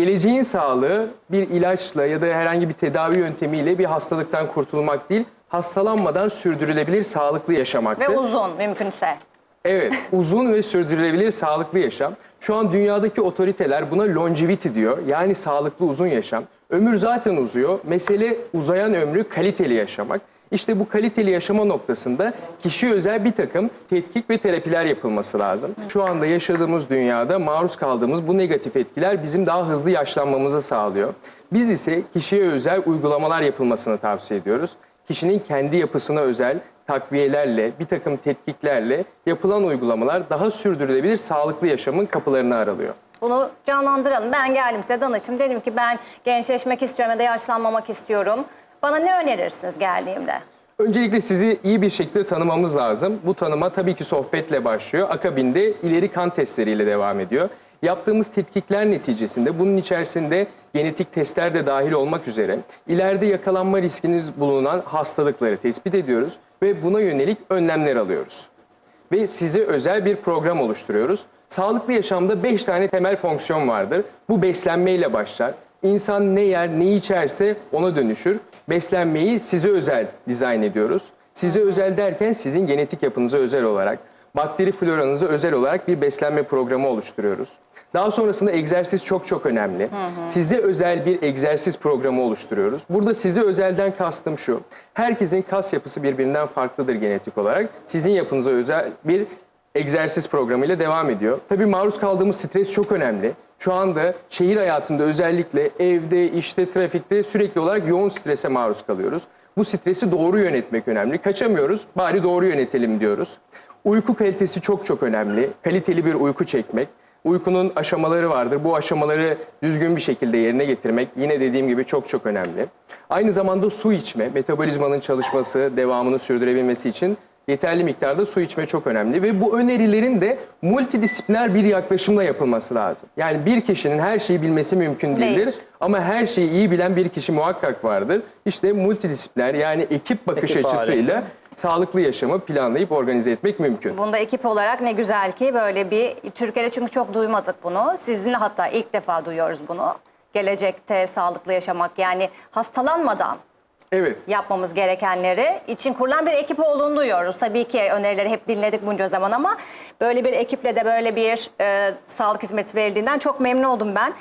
Geleceğin sağlığı bir ilaçla ya da herhangi bir tedavi yöntemiyle bir hastalıktan kurtulmak değil, hastalanmadan sürdürülebilir sağlıklı yaşamaktır. Ve uzun mümkünse. Evet, uzun ve sürdürülebilir sağlıklı yaşam. Şu an dünyadaki otoriteler buna longevity diyor. Yani sağlıklı uzun yaşam. Ömür zaten uzuyor. Mesele uzayan ömrü kaliteli yaşamak. İşte bu kaliteli yaşama noktasında kişiye özel bir takım tetkik ve terapiler yapılması lazım. Şu anda yaşadığımız dünyada maruz kaldığımız bu negatif etkiler bizim daha hızlı yaşlanmamızı sağlıyor. Biz ise kişiye özel uygulamalar yapılmasını tavsiye ediyoruz. Kişinin kendi yapısına özel takviyelerle, bir takım tetkiklerle yapılan uygulamalar daha sürdürülebilir sağlıklı yaşamın kapılarını aralıyor. Bunu canlandıralım. Ben geldim size danışım. Dedim ki ben gençleşmek istiyorum ya da yaşlanmamak istiyorum. Bana ne önerirsiniz geldiğimde? Öncelikle sizi iyi bir şekilde tanımamız lazım. Bu tanıma tabii ki sohbetle başlıyor. Akabinde ileri kan testleriyle devam ediyor. Yaptığımız tetkikler neticesinde bunun içerisinde genetik testler de dahil olmak üzere ileride yakalanma riskiniz bulunan hastalıkları tespit ediyoruz ve buna yönelik önlemler alıyoruz. Ve size özel bir program oluşturuyoruz. Sağlıklı yaşamda 5 tane temel fonksiyon vardır. Bu beslenmeyle başlar. İnsan ne yer, ne içerse ona dönüşür. Beslenmeyi size özel dizayn ediyoruz. Size özel derken sizin genetik yapınıza özel olarak, bakteri floranıza özel olarak bir beslenme programı oluşturuyoruz. Daha sonrasında egzersiz çok çok önemli. Size özel bir egzersiz programı oluşturuyoruz. Burada size özelden kastım şu. Herkesin kas yapısı birbirinden farklıdır genetik olarak. Sizin yapınıza özel bir egzersiz programıyla devam ediyor. Tabii maruz kaldığımız stres çok önemli. Şu anda şehir hayatında özellikle evde, işte, trafikte sürekli olarak yoğun strese maruz kalıyoruz. Bu stresi doğru yönetmek önemli. Kaçamıyoruz, bari doğru yönetelim diyoruz. Uyku kalitesi çok çok önemli. Kaliteli bir uyku çekmek. Uykunun aşamaları vardır. Bu aşamaları düzgün bir şekilde yerine getirmek yine dediğim gibi çok çok önemli. Aynı zamanda su içme, metabolizmanın çalışması, devamını sürdürebilmesi için yeterli miktarda su içme çok önemli ve bu önerilerin de multidisipliner bir yaklaşımla yapılması lazım. Yani bir kişinin her şeyi bilmesi mümkün değildir Değil. ama her şeyi iyi bilen bir kişi muhakkak vardır. İşte multidisipliner yani ekip bakış Ekip açısıyla halinde. sağlıklı yaşamı planlayıp organize etmek mümkün. Bunda ekip olarak ne güzel ki böyle bir Türkiye'de çünkü çok duymadık bunu. Sizinle hatta ilk defa duyuyoruz bunu. Gelecekte sağlıklı yaşamak yani hastalanmadan Evet. yapmamız gerekenleri için kurulan bir ekip olduğunu duyuyoruz. Tabii ki önerileri hep dinledik bunca zaman ama böyle bir ekiple de böyle bir e, sağlık hizmeti verildiğinden çok memnun oldum ben.